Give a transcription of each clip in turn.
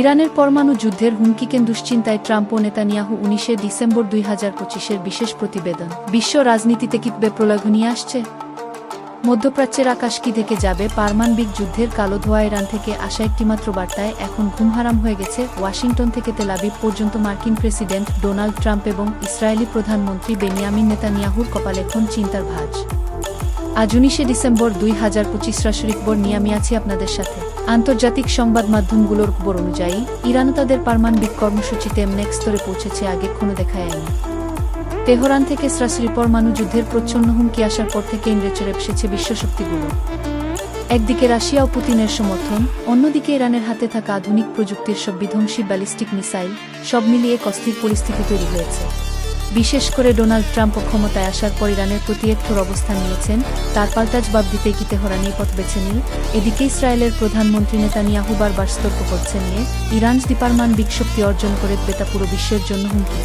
ইরানের পরমাণু যুদ্ধের হুমকিকে দুশ্চিন্তায় ট্রাম্প ও নেতানিয়াহু উনিশে ডিসেম্বর দুই হাজার পঁচিশের বিশেষ প্রতিবেদন। বিশ্ব রাজনীতিতে কিতবে প্রলয় ঘনিয়ে আসছে? মধ্যপ্রাচ্যের আকাশ কি থেকে যাবে? পারমাণবিক যুদ্ধের কালো ধোয়া ইরান থেকে আসা একটিমাত্র বার্তায় এখন ঘুম হারাম হয়ে গেছে ওয়াশিংটন থেকে তেলাবিব পর্যন্ত মার্কিন প্রেসিডেন্ট ডোনাল্ড ট্রাম্প এবং ইসরায়েলি প্রধানমন্ত্রী বেনিয়ামিন নেতানিয়াহুর কপালে এখন চিন্তার ভাঁজ। আজ উনিশে ডিসেম্বর দুই হাজার পঁচিশ সরাসরি খবর নিয়ে আমি আছি আপনাদের সাথে। আন্তর্জাতিক সংবাদ মাধ্যমগুলোর খবর অনুযায়ী, ইরানও তাদের পারমাণবিক কর্মসূচিতে এমনেক স্তরে পৌঁছেছে, আগে কোনো দেখা যায়নি তেহরান থেকে সরাসরি পরমাণু যুদ্ধের প্রচ্ছন্ন হুমকি আসার পর থেকে ইংরেজরে এসেছে বিশ্বশক্তিগুলো। একদিকে রাশিয়া ও পুতিনের সমর্থন, অন্যদিকে ইরানের হাতে থাকা আধুনিক প্রযুক্তির সব বিধ্বংসী ব্যালিস্টিক মিসাইল, সব মিলিয়ে এক অস্থির পরিস্থিতি তৈরি হয়েছে। বিশেষ করে ডোনাল্ড ট্রাম্প ক্ষমতায় আসার পর ইরানের প্রতি একঠোর অবস্থান নিয়েছেন। তার পাল্টা জবাব দিতে কি তেহরানি পথ বেছে নিল এদিকে ইসরায়েলের প্রধানমন্ত্রী নেতানিয়াহু বারবার সতর্ক করছেন নিয়ে ইরান পারমাণবিক শক্তি অর্জন করে বেতা পুরো বিশ্বের জন্য হুমকি।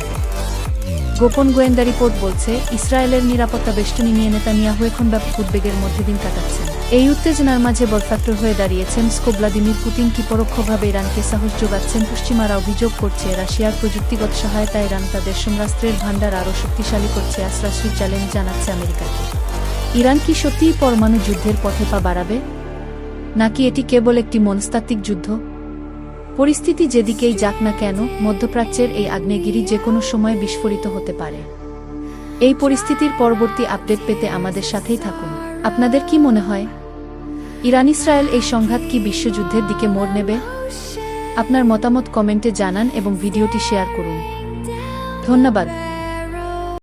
গোপন গোয়েন্দা রিপোর্ট বলছে, ইসরায়েলের নিরাপত্তা বেষ্টনী নিয়ে নেতানিয়াহু এখন ব্যাপক উদ্বেগের মধ্যে দিন কাটাচ্ছেন। এই উত্তেজনার মাঝে বরফাক্টর হয়ে দাঁড়িয়েছেন স্কো ভ্লাদিমির পুতিন কি পরোক্ষভাবে ইরানকে সাহস যোগাচ্ছেন পশ্চিমারা অভিযোগ করছে, রাশিয়ার প্রযুক্তিগত সহায়তা ইরান তাদের সমরাস্ত্রের ভাণ্ডার আরও শক্তিশালী করছে আশ্রাসী চ্যালেঞ্জ জানাচ্ছে আমেরিকাকে ইরান কি সত্যিই পরমাণু যুদ্ধের পথে পা বাড়াবে? নাকি এটি কেবল একটি মনস্তাত্ত্বিক যুদ্ধ? পরিস্থিতি যেদিকেই যাক না কেন, মধ্যপ্রাচ্যের এই আগ্নেয়গিরি যে কোনো সময় বিস্ফোরিত হতে পারে। এই পরিস্থিতির পরবর্তী আপডেট পেতে আমাদের সাথেই থাকুন। আপনাদের কি মনে হয়? ইরান ইসরায়েল এই সংঘাত কি বিশ্বযুদ্ধের দিকে মোড় নেবে? আপনার মতামত কমেন্টে জানান এবং ভিডিওটি শেয়ার করুন। ধন্যবাদ।